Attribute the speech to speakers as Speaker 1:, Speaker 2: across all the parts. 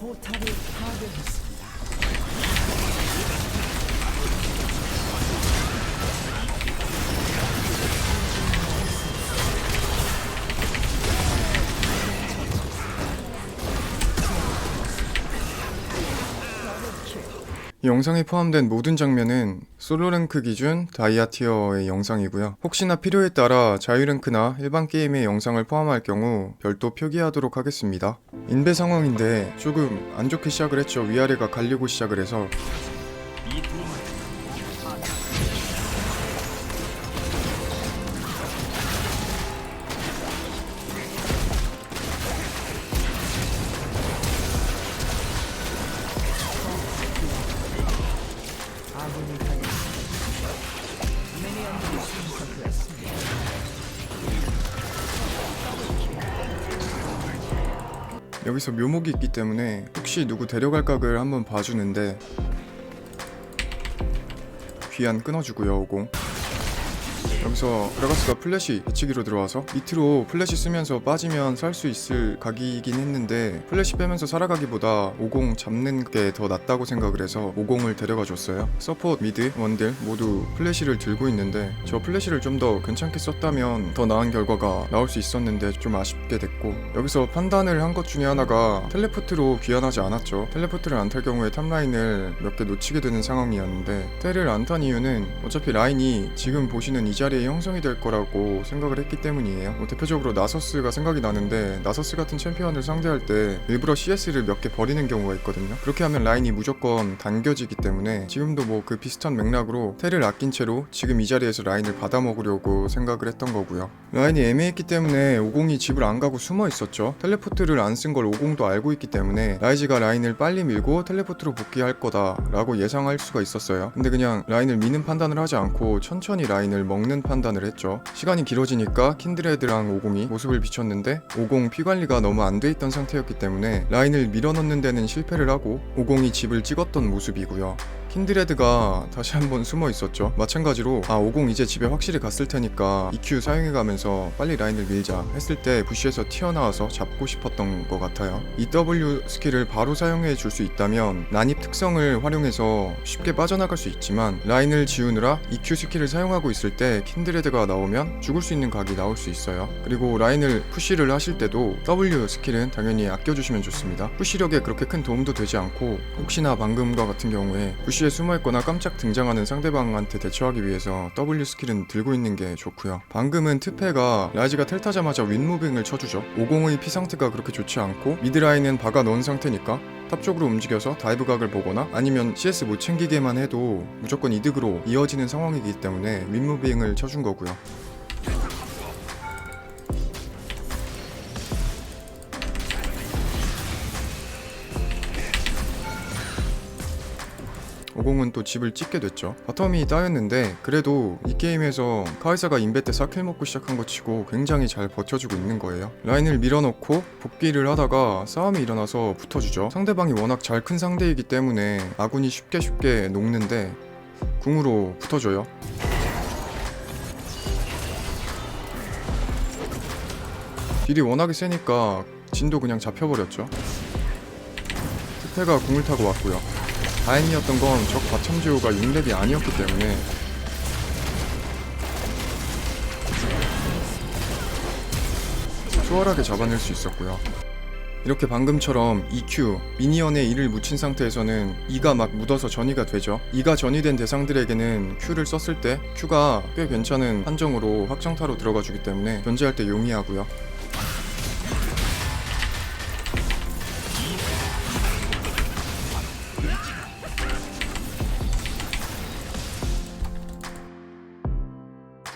Speaker 1: 포탑
Speaker 2: 영상에 포함된 모든 장면은 솔로랭크 기준 다이아 티어의 영상이고요. 혹시나 필요에 따라 자유랭크나 일반 게임의 영상을 포함할 경우 별도 표기하도록 하겠습니다. 인베 상황인데 조금 안 좋게 시작을 했죠. 위아래가 갈리고 시작을 해서 여기서 묘목이 있기 때문에 혹시 누구 데려갈 각을 한번 봐주는데 귀안 끊어주고요 오공 여기서 그라가스가 플래시 예치기로 들어와서 밑으로 플래시 쓰면서 빠지면 살 수 있을 각이긴 했는데 플래시 빼면서 살아가기보다 50 잡는 게 더 낫다고 생각을 해서 50을 데려가 줬어요. 서포트, 미드, 원딜 모두 플래시를 들고 있는데 저 플래시를 좀 더 괜찮게 썼다면 더 나은 결과가 나올 수 있었는데 좀 아쉽게 됐고 여기서 판단을 한 것 중에 하나가 텔레포트로 귀환하지 않았죠. 텔레포트를 안 탈 경우에 탑라인을 몇 개 놓치게 되는 상황이었는데 텔을 안탄 이유는 어차피 라인이 지금 보시는 이 자리에 형성이 될 거라고 생각을 했기 때문이에요. 뭐 대표적으로 나서스가 생각이 나는데 나서스 같은 챔피언을 상대할 때 일부러 CS를 몇 개 버리는 경우가 있거든요. 그렇게 하면 라인이 무조건 당겨지기 때문에 지금도 뭐 그 비슷한 맥락으로 텔을 아낀 채로 지금 이 자리에서 라인을 받아먹으려고 생각을 했던 거고요. 라인이 애매했기 때문에 50이 집을 안 가고 숨어 있었죠. 텔레포트를 안 쓴걸 50도 알고 있기 때문에 라이즈가 라인을 빨리 밀고 텔레포트로 복귀할 거다라고 예상할 수가 있었어요. 근데 그냥 라인을 미는 판단을 하지 않고 천천히 라인을 먹는 판단을 했죠. 시간이 길어지니까 킨드레드랑 50이 모습을 비췄는데 50 피 관리가 너무 안 돼 있던 상태였기 때문에 라인을 밀어넣는 데는 실패를 하고 50이 집을 찍었던 모습이고요. 킨드레드가 다시 한번 숨어 있었죠. 마찬가지로 아 50 이제 집에 확실히 갔을 테니까 EQ 사용해가면서 빨리 라인을 밀자 했을 때 부시에서 튀어나와서 잡고 싶었던 것 같아요. EW 스킬을 바로 사용해 줄 수 있다면 난입 특성을 활용해서 쉽게 빠져나갈 수 있지만 라인을 지우느라 EQ 스킬을 사용하고 있을 때 킨드레드가 나오면 죽을 수 있는 각이 나올 수 있어요. 그리고 라인을 푸시를 하실 때도 W 스킬은 당연히 아껴주시면 좋습니다. 푸시력에 그렇게 큰 도움도 되지 않고 혹시나 방금과 같은 경우에 부시 에 숨어있거나 깜짝 등장하는 상대방한테 대처하기 위해서 W 스킬은 들고 있는 게 좋고요. 방금은 트페가 라이즈가 텔 타자마자 윈무빙을 쳐주죠. 50의 피 상태가 그렇게 좋지 않고 미드라인은 박아 넣은 상태니까 탑 쪽으로 움직여서 다이브 각을 보거나 아니면 CS 못 챙기게만 해도 무조건 이득으로 이어지는 상황이기 때문에 윈무빙을 쳐준 거고요. 오공은 또 집을 찍게 됐죠. 바텀이 따였는데 그래도 이 게임에서 카이사가 인베 때 사킬 먹고 시작한 거 치고 굉장히 잘 버텨주고 있는 거예요. 라인을 밀어넣고 복귀를 하다가 싸움이 일어나서 붙어주죠. 상대방이 워낙 잘 큰 상대이기 때문에 아군이 쉽게 쉽게 녹는데 궁으로 붙어줘요. 딜이 워낙에 세니까 진도 그냥 잡혀버렸죠. 특패가 궁을 타고 왔고요. 다행이었던 건적 듀오가 6렙이 아니었기 때문에 수월하게 잡아낼 수 있었고요. 이렇게 방금처럼 EQ, 미니언에 E를 묻힌 상태에서는 E가 막 묻어서 전이가 되죠. E가 전이된 대상들에게는 Q를 썼을 때 Q가 꽤 괜찮은 판정으로 확정타로 들어가 주기 때문에 견제할 때 용이하고요.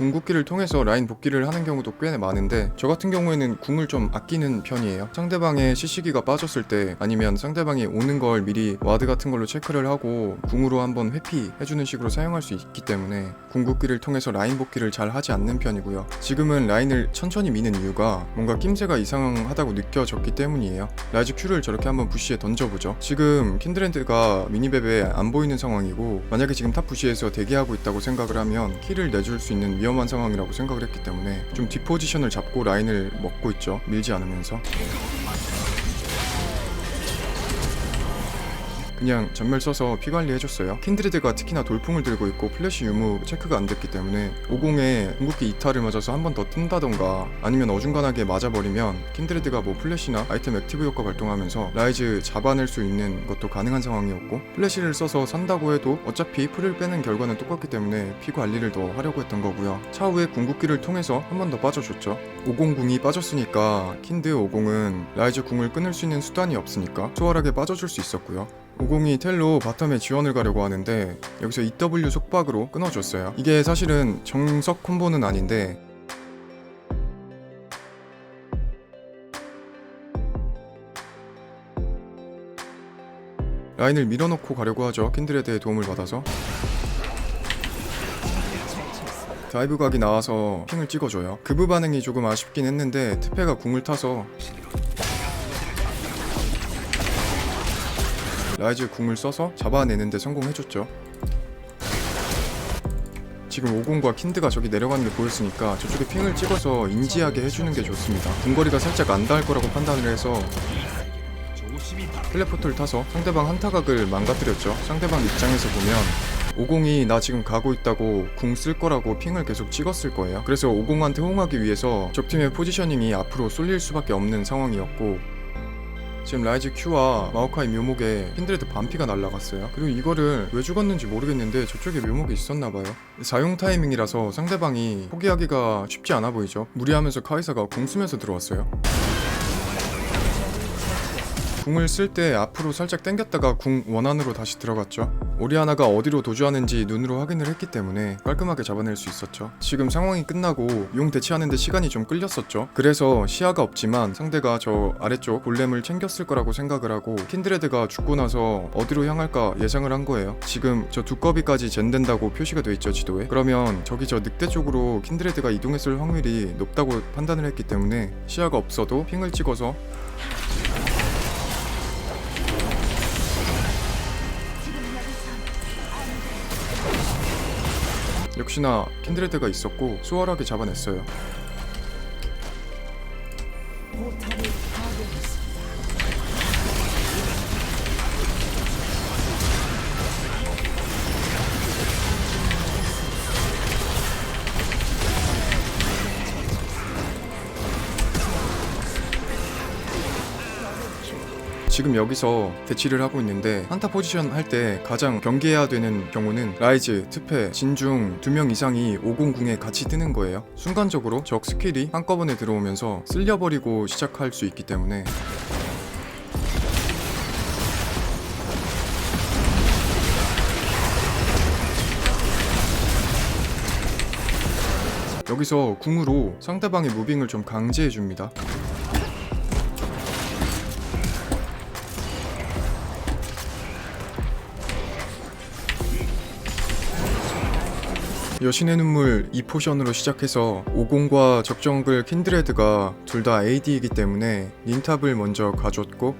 Speaker 2: 궁극기를 통해서 라인 복귀를 하는 경우도 꽤 많은데 저 같은 경우에는 궁을 좀 아끼는 편이에요. 상대방의 CC기가 빠졌을 때 아니면 상대방이 오는 걸 미리 와드 같은 걸로 체크를 하고 궁으로 한번 회피해주는 식으로 사용할 수 있기 때문에 궁극기를 통해서 라인 복귀를 잘 하지 않는 편이고요. 지금은 라인을 천천히 미는 이유가 뭔가 낌새가 이상하다고 느껴졌기 때문이에요. 라이즈 Q를 저렇게 한번 부시에 던져보죠. 지금 킨드랜드가 미니베베 안 보이는 상황이고 만약에 지금 탑 부시에서 대기하고 있다고 생각을 하면 킬을 내줄 수 있는 위험한 상황이라고 생각을 했기 때문에 좀 뒷포지션을 잡고 라인을 먹고 있죠. 밀지 않으면서. 그냥 전멸 써서 피 관리해줬어요. 킨드레드가 특히나 돌풍을 들고 있고 플래시 유무 체크가 안 됐기 때문에 50에 궁극기 이탈을 맞아서 한 번 더 뜬다던가 아니면 어중간하게 맞아버리면 킨드레드가 뭐 플래시나 아이템 액티브 효과 발동하면서 라이즈 잡아낼 수 있는 것도 가능한 상황이었고 플래시를 써서 산다고 해도 어차피 풀을 빼는 결과는 똑같기 때문에 피 관리를 더 하려고 했던 거고요. 차후에 궁극기를 통해서 한 번 더 빠져줬죠. 50궁이 빠졌으니까 킨드 50은 라이즈 궁을 끊을 수 있는 수단이 없으니까 수월하게 빠져줄 수 있었고요. 50이 텔로 바텀에 지원을 가려고 하는데 여기서 EW 속박으로 끊어줬어요. 이게 사실은 정석 콤보는 아닌데 라인을 밀어넣고 가려고 하죠. 킨드레드의 도움을 받아서 다이브 각이 나와서 핑을 찍어줘요. 그브 반응이 조금 아쉽긴 했는데 트페가 궁을 타서 라이즈 궁을 써서 잡아내는데 성공해줬죠. 지금 오공과 킨드가 저기 내려가는 게 보였으니까 저쪽에 핑을 찍어서 인지하게 해주는 게 좋습니다. 궁거리가 살짝 안 닿을 거라고 판단을 해서 텔레포트를 타서 상대방 한타각을 망가뜨렸죠. 상대방 입장에서 보면 50이 나 지금 가고 있다고 궁 쓸 거라고 핑을 계속 찍었을 거예요. 그래서 50한테 호응하기 위해서 적팀의 포지셔닝이 앞으로 쏠릴 수밖에 없는 상황이었고 지금 라이즈 Q와 마오카이 묘목에 킨드레드 반피가 날라갔어요. 그리고 이거를 왜 죽었는지 모르겠는데 저쪽에 묘목이 있었나봐요. 사용 타이밍이라서 상대방이 포기하기가 쉽지 않아 보이죠. 무리하면서 카이사가 궁 쓰면서 들어왔어요. 궁을 쓸 때 앞으로 살짝 당겼다가 궁 원안으로 다시 들어갔죠. 오리아나가 어디로 도주하는지 눈으로 확인을 했기 때문에 깔끔하게 잡아낼 수 있었죠. 지금 상황이 끝나고 용 대치하는데 시간이 좀 끌렸었죠. 그래서 시야가 없지만 상대가 저 아래쪽 골렘을 챙겼을 거라고 생각을 하고 킨드레드가 죽고 나서 어디로 향할까 예상을 한 거예요. 지금 저 두꺼비까지 젠된다고 표시가 돼 있죠 지도에. 그러면 저기 저 늑대 쪽으로 킨드레드가 이동했을 확률이 높다고 판단을 했기 때문에 시야가 없어도 핑을 찍어서 역시나 킨드레드가 있었고 수월하게 잡아냈어요. 지금 여기서 대치를 하고 있는데 한타 포지션 할 때 가장 경계해야 되는 경우는 라이즈, 트페, 진중 두 명 이상이 509에 같이 뜨는 거예요. 순간적으로 적 스킬이 한꺼번에 들어오면서 쓸려버리고 시작할 수 있기 때문에 여기서 궁으로 상대방의 무빙을 좀 강제해 줍니다. 여신의 눈물 2포션으로 시작해서 50과 적정글 킨드레드가 둘 다 AD이기 때문에 닌탑을 먼저 가줬고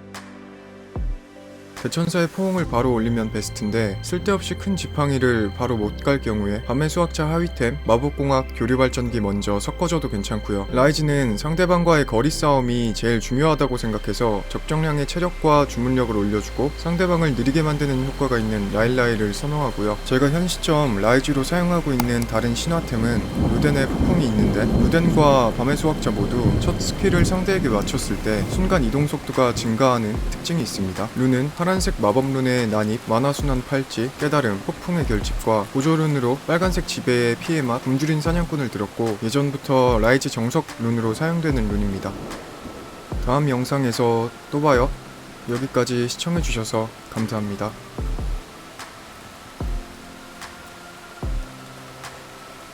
Speaker 2: 대천사의 포옹을 바로 올리면 베스트인데 쓸데없이 큰 지팡이를 바로 못 갈 경우에 밤의 수학자 하위템, 마법공학, 교류발전기 먼저 섞어줘도 괜찮고요. 라이즈는 상대방과의 거리 싸움이 제일 중요하다고 생각해서 적정량의 체력과 주문력을 올려주고 상대방을 느리게 만드는 효과가 있는 라일라이를 선호하고요. 제가 현 시점 라이즈로 사용하고 있는 다른 신화템은 루덴의 폭풍이 있는데 루덴과 밤의 수학자 모두 첫 스킬을 상대에게 맞췄을 때 순간 이동 속도가 증가하는 특징이 있습니다. 룬은 파란 색 마법룬의 난입, 만화순환 팔찌, 깨달음, 폭풍의 결집과 보조룬으로 빨간색 지배의 피해 맛, 굶주린 사냥꾼을 들었고 예전부터 라이즈 정석 룬으로 사용되는 룬입니다. 다음 영상에서 또 봐요. 여기까지 시청해주셔서 감사합니다.